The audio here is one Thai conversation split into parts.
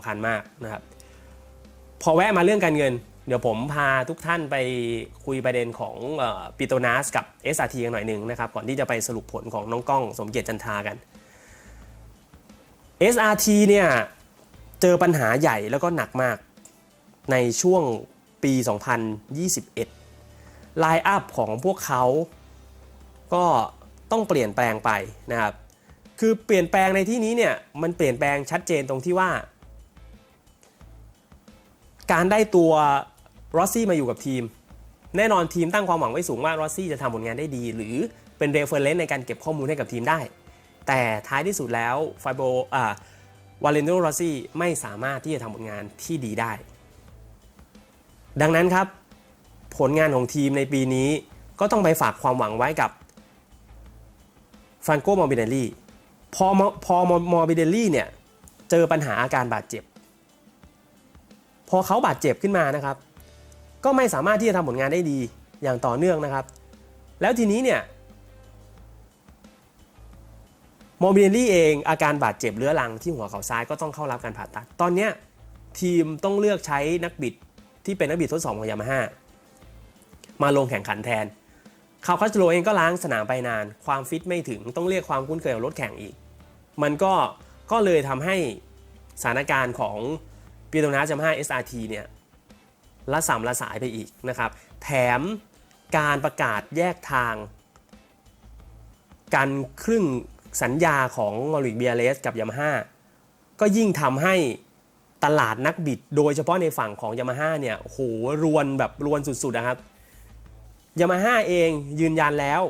ำคัญมากนะครับ พอแวะมาเรื่องการเงิน เดี๋ยวผมพาทุกท่านไปคุยประเด็นของปิโตนัสกับ SRT กันหน่อยหนึ่งนะครับ ก่อนที่จะไปสรุปผลของน้องก้องสมเกียรติจันทากัน SRT เนี่ยเจอปัญหาใหญ่แล้วก็หนักมากในช่วงปี 2021 ไลน์อัพของพวกเขาก็ต้องเปลี่ยนแปลงไปนะครับ คือเปลี่ยนแปลงในที่นี้เนี่ยมันเปลี่ยนแปลงชัดเจนตรงที่ว่า การได้ตัวรอสซี่มาอยู่กับทีม แน่นอนทีมตั้งความหวังไว้สูงว่ารอสซี่จะทำผลงานได้ดี หรือเป็นเรฟเฟอร์เรนซ์ในการเก็บข้อมูลให้กับทีมได้ แต่ท้ายที่สุดแล้วไฟโบอ่าวาเลนโดรอสซี่ไม่สามารถที่จะทำผลงานที่ดีได้ ดังนั้นครับ ผลงานของทีมในปีนี้ก็ต้องไปฝากความหวังไว้กับฟรานโกมอร์บิเดลลี่พอพอมอร์บิเดลลี่เนี่ยเจอปัญหาอาการบาดเจ็บ พอเขาบาดเจ็บขึ้นมานะครับ ก็ไม่สามารถที่จะทำผลงานได้ดีอย่างต่อเนื่องนะครับ แล้วทีนี้เนี่ยโมบิเดลลี่เองอาการบาดเจ็บเรื้อรังที่หัวเข่าซ้ายก็ต้องเข้ารับการผ่าตัด ตอนนี้ทีมต้องเลือกใช้นักบิดที่เป็นนักบิดทดสอบของยามาฮ่ามาลงแข่งขันแทนคาวคัสโลเองก็ล้างสนามไปนาน ความฟิตไม่ถึงต้องเรียกความคุ้นเคยของรถแข่งอีก มันก็ก็เลยทำให้สถานการณ์ของ ปีโตนัสจำห้า SRT เนี่ยละสามละสายไปอีกนะครับ แถมการประกาศแยกทาง การครึ่งสัญญาของมอริกเบียเลสกับยามาฮ่าก็ยิ่งทำให้ตลาดนักบิดโดยเฉพาะในฝั่งของยามาฮ่าเนี่ยโหรวนแบบรวนสุดๆนะครับยามาฮ่าเองยืนยันแล้ว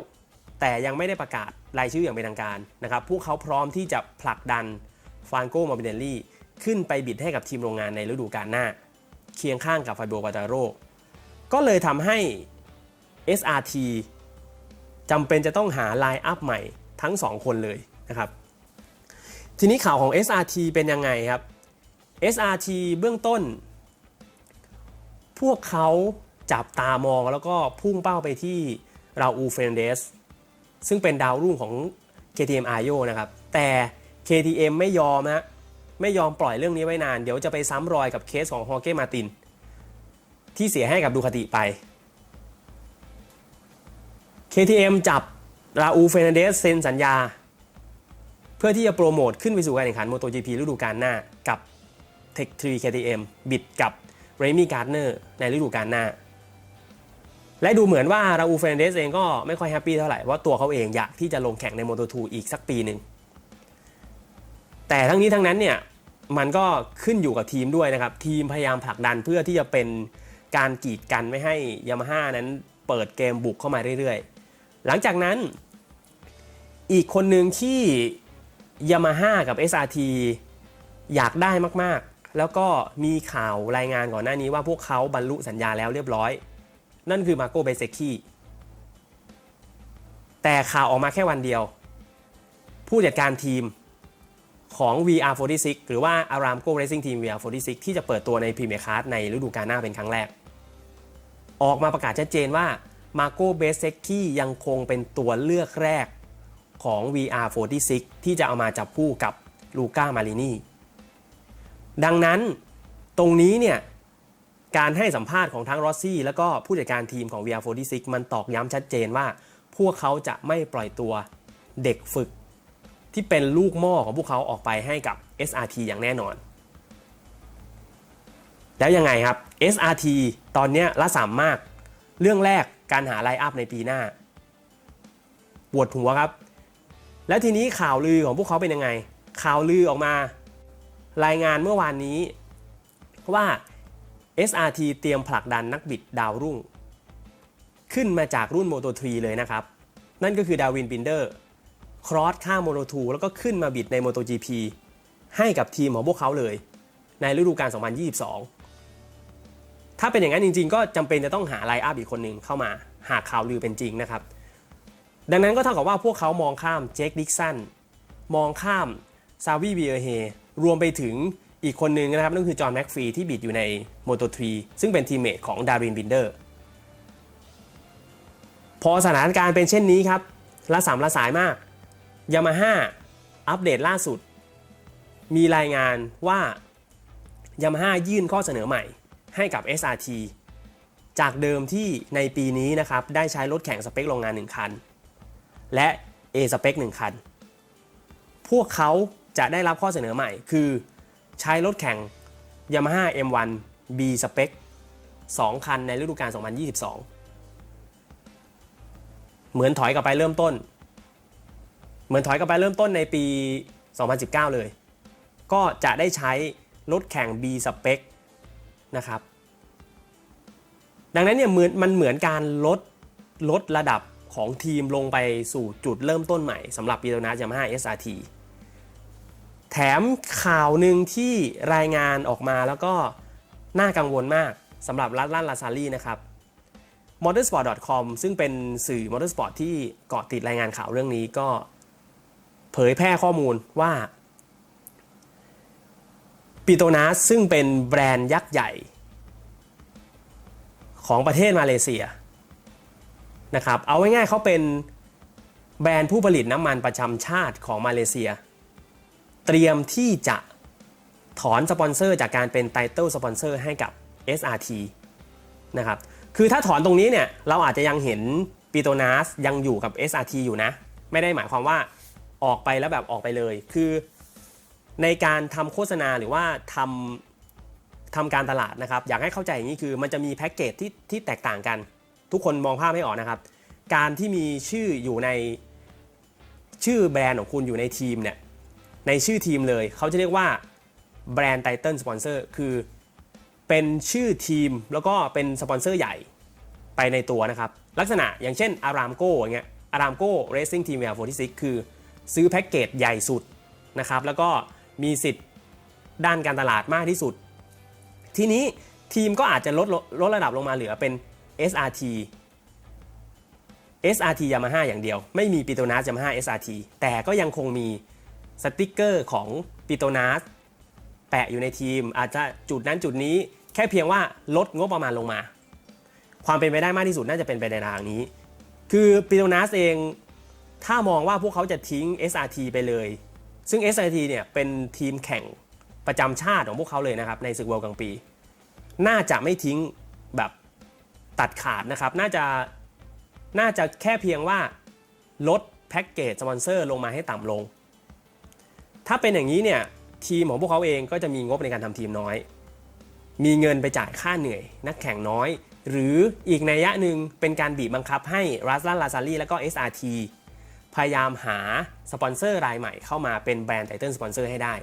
แต่ยังไม่ได้ประกาศรายชื่ออย่างเป็นทางการนะครับ พวกเขาพร้อมที่จะผลักดันฟานโกมาบิเนลลี่ ขึ้นไปบิดให้กับทีมโรงงานในฤดูกาลหน้า เคียงข้างกับไฟโบปาตาโรก็เลยทำให้ SRT จำเป็นจะต้องหาไลน์อัพใหม่ทั้ง 2 คนเลยนะครับ ทีนี้ข่าวของ SRT เป็นยังไงครับ SRT เบื้องต้น พวกเขาจับตามองแล้วก็พุ่งเป้าไปที่ราอูเฟรนเดสซึ่งเป็นดาวรุ่งของ KTM a y o นะครับ แต่ KTM ไม่ยอมนะ ไม่ยอมปล่อยเรื่องนี้ไว้นาน เดี๋ยวจะไปซ้ำรอยกับเคสของฮอเก้มาติน ที่เสียให้กับดูคาติไป KTM จับราอูเฟรนเดสเซ็นสัญญา เพื่อที่จะโปรโมทขึ้นไปสู่การแข่งขัน MotoGP ฤดูกาลหน้ากับ Tech 3 KTM บิดกับเรมี่การ์เนอร์ในฤดูกาลหน้า และดูเหมือนว่าราอูเฟรนเดสเองก็ไม่ค่อยแฮปปี้เท่าไหร่ว่าตัวเขาเองอยากที่จะลงแข่งใน Moto2 อีกสักปีหนึ่ง แต่ทั้งนี้ทั้งนั้นเนี่ยมันก็ขึ้นอยู่กับทีมด้วยนะครับ ทีมพยายามผลักดันเพื่อที่จะเป็นการกีดกันไม่ให้ยามาฮ่านั้นเปิดเกมบุกเข้ามาเรื่อยๆ หลังจากนั้น อีกคนหนึ่งที่ยามาฮ่ากับ SRT อยากได้มากๆ แล้วก็มีข่าวรายงานก่อนหน้านี้ว่าพวกเขาบรรลุสัญญาแล้วเรียบร้อย นั่นคือมาโกเบเซคีแต่ข่าวออกมาแค่วันเดียว ผู้จัดการทีม ของ VR46 หรือว่า Aramco Racing Team VR46 ที่จะเปิดตัวในพรีเมียร์คาร์ในฤดูกาลหน้าเป็นครั้งแรก ออกมาประกาศชัดเจนว่ามาโกเบเซคียังคงเป็นตัวเลือกแรกของ VR46 ที่จะเอามาจับคู่กับลูก้ามารินีดังนั้นตรงนี้เนี่ยการให้สัมภาษณ์ของทั้งรอสซี่ แล้วก็ผู้จัดการทีมของ VR46 มันตอกย้ำชัดเจนว่า พวกเขาจะไม่ปล่อยตัวเด็กฝึก ที่เป็นลูกหม้อของพวกเขาออกไปให้กับ SRT อย่างแน่นอน แล้วยังไงครับ SRT ตอนนี้ละสามมาก เรื่องแรกการหาไลน์อัพในปีหน้า ปวดหัวครับ แล้วทีนี้ข่าวลือของพวกเขาเป็นยังไง ข่าวลือออกมา รายงานเมื่อวานนี้ว่า SRT เตรียมผลักดันนักบิดดาวรุ่ง ขึ้นมาจากรุ่น Moto3 เลยนะครับ นั่นก็คือดาวินบินเดอร์ ครอสข้าม Moto2 แล้วก็ขึ้นมาบิดใน MotoGP ให้กับทีมของพวกเขาเลย ในฤดูกาล 2022 ถ้าเป็นอย่างนั้นจริง ๆ ก็จำเป็นจะต้องหาไลอัพอีกคนหนึ่งเข้ามาหากข่าวลือเป็นจริงนะครับ ดังนั้นก็เท่ากับว่าพวกเขามองข้ามเจคดิกสันมองข้ามซาวีเบียเฮรวมไปถึงอีกคนนึงนะครับนั่นคือจอห์นแม็กฟรีที่บิดอยู่ใน Moto3 ซึ่งเป็นทีมเมทของดารินบินเดอร์พอสถานการณ์เป็นเช่นนี้ครับละสามละสายมาก ยามาฮ่าอัปเดตล่าสุด มีรายงานว่ายามาฮ่ายื่นข้อเสนอใหม่ให้กับ SRT จากเดิมที่ในปีนี้นะครับ ได้ใช้รถแข่งสเปคโรงงาน 1 คัน และ A สเปค1 คัน พวกเขาจะได้รับข้อเสนอใหม่ คือใช้รถแข่ง Yamaha M1 B สเปค2 คันในฤดูกาล 2022 เหมือนถอยกลับไปเริ่มต้น เหมือนถอยกลับไปเริ่มต้นในปี 2019 เลย ก็จะได้ใช้รถแข่ง B สเปคนะครับ ดังนั้นเนี่ยม,มันเหมือนการลดลดระดับของทีมลงไปสู่จุดเริ่มต้นใหม่สำหรับปีโตนัสยามาฮ่า SRT แถมข่าวหนึ่งที่รายงานออกมาแล้วก็น่ากังวลมากสำหรับรัตลันลาซารีนะครับ motorsport.com ซึ่งเป็นสื่อ motorsport ที่เกาะติดรายงานข่าวเรื่องนี้ก็ ผยแพร่ข้อมูลว่าปิโตนัสซึ่งเป็นแบรนด์ยักษ์ใหญ่ ของประเทศมาเลเซียนะครับเอาง่ายๆเขาเป็นแบรนด์ผู้ผลิตน้ำมันประจำชาติของมาเลเซีย เตรียมที่จะถอนสปอนเซอร์จากการเป็นไตเติลสปอนเซอร์ให้กับ SRT นะครับคือถ้าถอนตรงนี้เนี่ยเราอาจจะยังเห็นปีโตนัสยังอยู่กับ SRT อยู่นะ ไม่ได้หมายความว่า ออกไปแล้วแบบออกไปเลย คือในการทำโฆษณาหรือว่าทำทำการตลาดนะครับ อยากให้เข้าใจอย่างนี้คือ มันจะมีแพ็กเกจที่ที่แตกต่างกัน ทุกคนมองภาพไม่ออกนะครับ การที่มีชื่ออยู่ในชื่อแบรนด์ของคุณอยู่ในทีมเนี่ยในชื่อทีมเลยเขาจะเรียกว่าแบรนด์ไตเติลสปอนเซอร์คือเป็นชื่อทีมแล้วก็เป็นสปอนเซอร์ใหญ่ไปในตัวนะครับ ลักษณะอย่างเช่นอารามโก้อย่างเงี้ยอารามโก้เรซิ่งทีม46คือ ซื้อแพ็กเกจใหญ่สุดนะครับ แล้วก็มีสิทธิ์ด้านการตลาดมากที่สุด ทีนี้ทีมก็อาจจะลดลดระดับลงมาเหลือเป็น SRT SRT Yamaha อย่างเดียว ไม่มีปิโตนัส Yamaha SRT แต่ก็ยังคงมีสติกเกอร์ของปิโตนัสแปะอยู่ในทีม อาจจะจุดนั้นจุดนี้แค่เพียงว่าลดงบประมาณลงมา ความเป็นไปได้มากที่สุดน่าจะเป็นไปในทางนี้ คือปิโตนัสเอง ถ้ามองว่าพวกเขาจะทิ้ง SRT ไปเลย ซึ่ง SRT เนี่ยเป็นทีมแข่งประจำชาติของพวกเขาเลยนะครับในศึกเวลกลางปี น่าจะไม่ทิ้งแบบตัดขาดนะครับ น่าจะน่าจะแค่เพียงว่าลดแพ็กเกจสปอนเซอร์ลงมาให้ต่ำลง ถ้าเป็นอย่างนี้เนี่ยทีมของพวกเขาเองก็จะมีงบในการทำทีมน้อย มีเงินไปจ่ายค่าเหนื่อย นักแข่งน้อย หรืออีกนัยยะหนึ่งเป็นการบีบบังคับให้รัสลันลาซารีและก็ SRT พยายามหาสปอนเซอร์รายใหม่เข้ามาเป็นแบรนด์ไตเติลสปอนเซอร์ให้ได้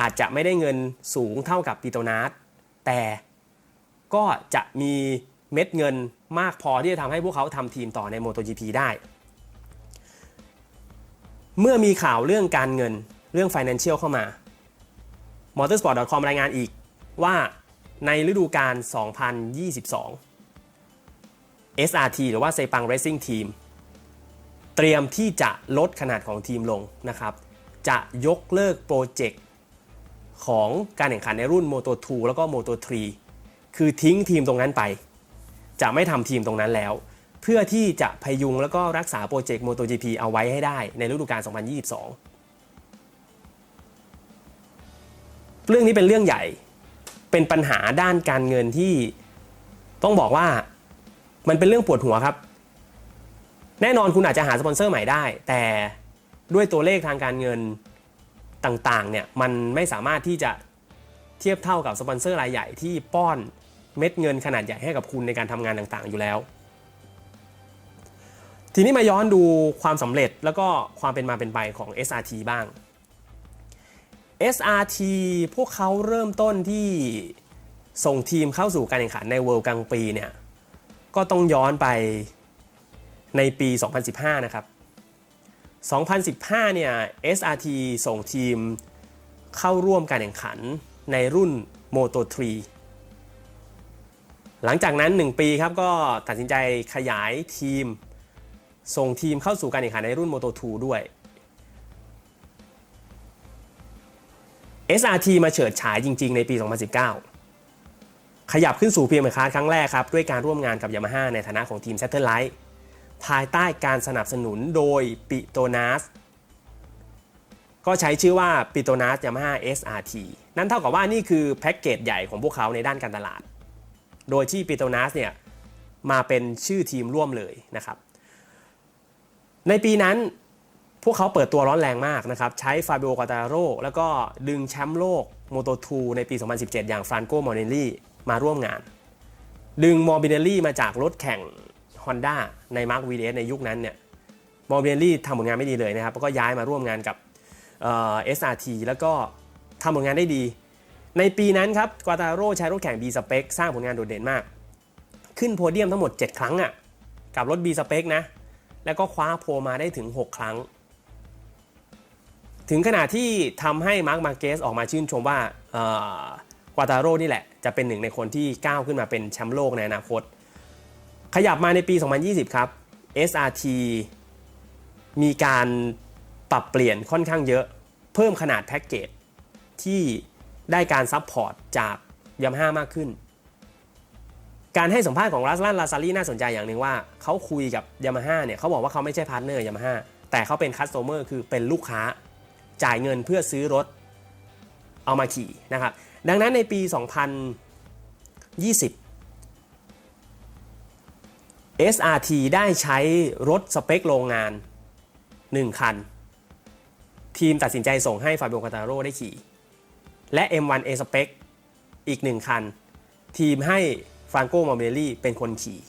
อาจจะไม่ได้เงินสูงเท่ากับปิโตนัสแต่ก็จะมีเม็ดเงินมากพอที่จะทำให้พวกเขาทำทีมต่อใน MotoGP ได้ เมื่อมีข่าวเรื่องการเงินเรื่อง Financial เข้ามา motorsport.com รายงานอีกว่าในฤดูกาล 2022 SRT หรือว่า Sepang Racing Team เตรียมที่จะลดขนาดของทีมลงนะครับ จะยกเลิกโปรเจกต์ของการแข่งขันในรุ่น Moto 2 แล้วก็ Moto 3 คือทิ้งทีมตรงนั้นไป จะไม่ทำทีมตรงนั้นแล้ว เพื่อที่จะพยุงแล้วก็รักษาโปรเจกต์ MotoGP เอาไว้ให้ได้ในฤดูกาล 2022 เรื่องนี้เป็นเรื่องใหญ่ เป็นปัญหาด้านการเงินที่ต้องบอกว่ามันเป็นเรื่องปวดหัวครับ แน่นอนคุณอาจจะหาสปอนเซอร์ใหม่ได้ แต่ด้วยตัวเลขทางการเงินต่างๆเนี่ยมันไม่สามารถที่จะเทียบเท่ากับสปอนเซอร์รายใหญ่ที่ป้อนเม็ดเงินขนาดใหญ่ให้กับคุณในการทำงานต่างๆอยู่แล้ว ทีนี้มาย้อนดูความสำเร็จแล้วก็ความเป็นมาเป็นไปของ SRT บ้าง SRT พวกเขาเริ่มต้นที่ส่งทีมเข้าสู่การแข่งขันในเวิลด์กลางปีเนี่ยก็ต้องย้อนไป ในปี 2015 นะครับ 2015 เนี่ย SRT ส่งทีมเข้าร่วมการแข่งขันในรุ่น Moto 3 หลังจากนั้น 1 ปีครับก็ตัดสินใจขยายทีม ส่งทีมเข้าสู่การแข่งขันในรุ่น Moto 2 ด้วย SRT มาเฉิดฉายจริง ๆ ในปี 2019 ขยับขึ้นสู่พรีเมียร์คลาครั้งแรกครับ ด้วยการร่วมงานกับ Yamaha ในฐานะของทีม Satellite ภายใต้การสนับสนุนโดยปิโตนัสก็ใช้ชื่อว่าปิโตนัส Yamaha SRT นั่นเท่ากับว่านี่คือแพ็กเกจใหญ่ของพวกเขาในด้านการตลาด โดยที่ปิโตนัสเนี่ยมาเป็นชื่อทีมร่วมเลยนะครับ ในปีนั้นพวกเขาเปิดตัวร้อนแรงมากนะครับ ใช้ฟาบิโอกาตาโรแล้วก็ดึงแชมป์โลกโมโต2ในปี 2017 อย่างฟรานโกมอร์เนลลี่มาร่วมงาน ดึงมอร์บิเนลลี่มาจากรถแข่ง Honda ในมาร์ควีเดสในยุคนั้นเนี่ยมอร์เนลลี่ทำผลงานไม่ดีเลยนะครับแล้วก็ย้ายมาร่วมงานกับเอ่อ SRT แล้วก็ทำผลงานได้ดี ในปีนั้นครับกวาตาโรใช้รถแข่ง B Spec สร้างผลงานโดดเด่นมาก ขึ้นโพเดียมทั้งหมด 7 ครั้งอะ่ะกับรถ B Spec นะ แล้วก็คว้าโพมาได้ถึง 6 ครั้ง ถึงขนาดที่ทำให้มาร์คมาเกสออกมาชื่นชมว่ากวาตาโรนี่แหละ จะเป็นหนึ่งในคนที่ก้าวขึ้นมาเป็นแชมป์โลกในอนาคต ขยับมาในปี 2020 ครับ SRT มีการปรับเปลี่ยนค่อนข้างเยอะ เพิ่มขนาดแพ็กเกจที่ได้การซัพพอร์ตจากยามาฮ่ามากขึ้น การให้สัมภาษณ์ของรัสลันลาซารีน่าสนใจอย่างหนึ่งว่า เขาคุยกับยามาฮ่าเนี่ยเขาบอกว่าเขาไม่ใช่พาร์ทเนอร์ยามาฮ่าแต่เขาเป็นคัสโตเมอร์คือเป็นลูกค้าจ่ายเงินเพื่อซื้อรถเอามาขี่นะครับ ดังนั้นในปี 2020 SRT ได้ใช้รถสเปคโรงงาน 1 คัน ทีมตัดสินใจส่งให้ฟาบิโอคาตาโร่ได้ขี่ และ M1A Spec อีก 1 คัน ทีมให้ฟรานโกมอร์เบลลี่เป็นคนขี่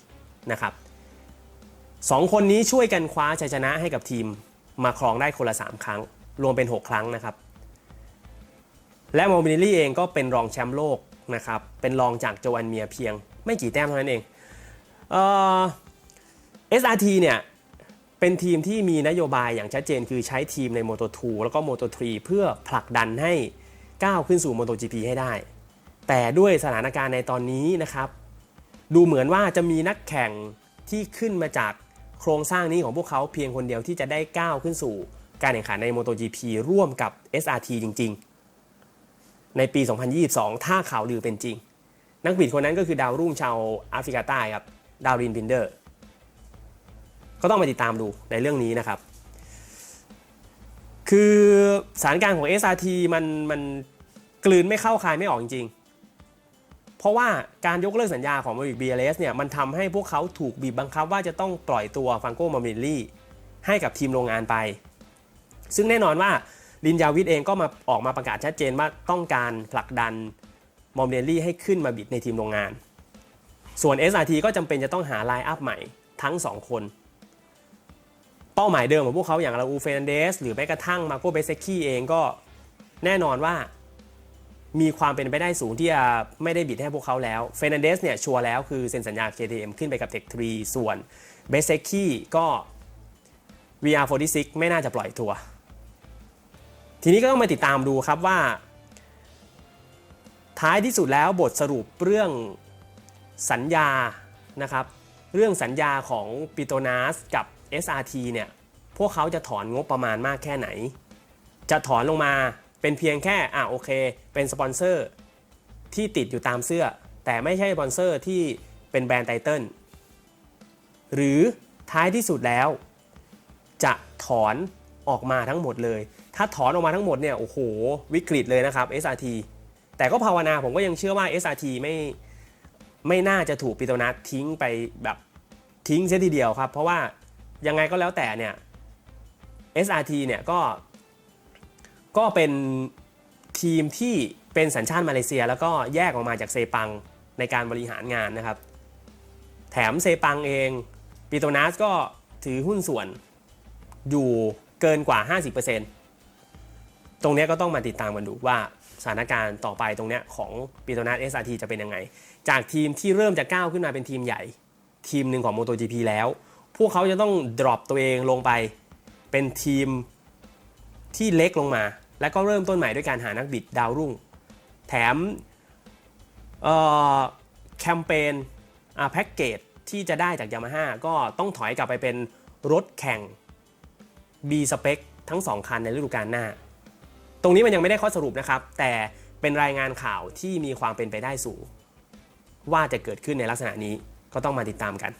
นะครับสองคนนี้ช่วยกันคว้าชัยชนะให้กับทีมมาครองได้คนละ 3 ครั้ง รวมเป็น 6 ครั้งนะครับ และมอร์เบลลี่เองก็เป็นรองแชมป์โลกนะครับ เป็นรองจากโจวันเมียเพียงไม่กี่แต้มเท่านั้นเอง เอ่อ SRT เนี่ยเป็นทีมที่มีนโยบายอย่างชัดเจนคือใช้ทีมใน Moto 2 แล้วก็ Moto 3 เพื่อผลักดันให้ก้าวขึ้นสู่ MotoGP ให้ได้ แต่ด้วยสถานการณ์ในตอนนี้นะครับ ดูเหมือนว่าจะมีนักแข่งที่ขึ้นมาจากโครงสร้างนี้ของพวกเขาเพียงคนเดียวที่จะได้ก้าวขึ้นสู่การแข่งขันใน MotoGP ร่วมกับ SRT จริง ๆ ในปี 2022 ถ้าข่าวลือเป็นจริง นักบิดคนนั้นก็คือดาวรุ่งชาวแอฟริกาใต้ครับ ดาวรินบินเดอร์ก็ต้องมาติดตามดูในเรื่องนี้นะครับ คือสถานการณ์ของ SRT มันมันกลืนไม่เข้าคายไม่ออกจริงๆ เพราะว่าการยกเลิกสัญญาของมาริก BLS เนี่ยมันทำให้พวกเขาถูกบีบบังคับว่าจะต้องปล่อยตัวฟังโกมามิลลี่ให้กับทีมโรงงานไป ซึ่งแน่นอนว่าลินยาวิทเองก็มาออกมาประกาศชัดเจนว่าต้องการผลักดันมอมเดลลี่ให้ขึ้นมาบิดในทีมโรงงาน ส่วน SRT ก็จำเป็นจะต้องหาไลน์อัพใหม่ทั้ง 2 คน เป้าหมายเดิมของพวกเขาอย่างราอูเฟนเดสหรือแม้กระทั่งมาโกเบเซคีเองก็แน่นอนว่ามีความเป็นไปได้สูงที่จะไม่ได้บิดให้พวกเขาแล้วเฟนเดสเนี่ยชัวร์แล้วคือเซ็นสัญญา KTM ขึ้นไปกับ Tech 3ส่วนเบเซคีก็ VR46 ไม่น่าจะปล่อยตัว ทีนี้ก็ต้องมาติดตามดูครับว่า ท้ายที่สุดแล้วบทสรุปเรื่อง สัญญานะครับเรื่องสัญญาของปิโตนัสกับ SRT เนี่ยพวกเขาจะถอนงบประมาณมากแค่ไหน จะถอนลงมาเป็นเพียงแค่อะโอเค เป็นสปอนเซอร์ที่ติดอยู่ตามเสื้อ แต่ไม่ใช่สปอนเซอร์ที่เป็นแบรนด์ไตเติลหรือท้ายที่สุดแล้ว จะถอนออกมาทั้งหมดเลย ถ้าถอนออกมาทั้งหมดเนี่ยโอ้โหวิกฤตเลยนะครับ SRT แต่ก็ภาวนาผมก็ยังเชื่อว่า SRT ไม่ ไม่น่าจะถูกปิโตนัสทิ้งไปแบบทิ้งเสียทีเดียวครับ เพราะว่ายังไงก็แล้วแต่เนี่ย SRT เนี่ยก็ก็เป็นทีมที่เป็นสัญชาติมาเลเซีย แล้วก็แยกออกมาจากเซปังในการบริหารงานนะครับ แถมเซปังเองปิโตนัสก็ถือหุ้นส่วนอยู่เกินกว่า 50%ตรงเนี้ก็ต้องมาติดตามกันดูว่าสถานการณ์ต่อไปตรงนี้ของปิโตนัส SRT จะเป็นยังไง จากทีมที่เริ่มจะก้าวขึ้นมาเป็นทีมใหญ่ ทีมหนึ่งของ MotoGP แล้ว พวกเขาจะต้อง drop ตัวเองลงไป เป็นทีมที่เล็กลงมา แล้วก็เริ่มต้นใหม่ด้วยการหานักบิดดาวรุ่ง แถมแคมเปญแพ็กเกจที่จะได้จากยามาฮ่าก็ต้องถอยกลับไปเป็นรถแข่ง B Spec ทั้ง 2 คันในฤดูกาลหน้า ตรงนี้มันยังไม่ได้ข้อสรุปนะครับ แต่เป็นรายงานข่าวที่มีความเป็นไปได้สูง ว่าจะเกิดขึ้นในลักษณะนี้ก็ต้องมาติดตามกัน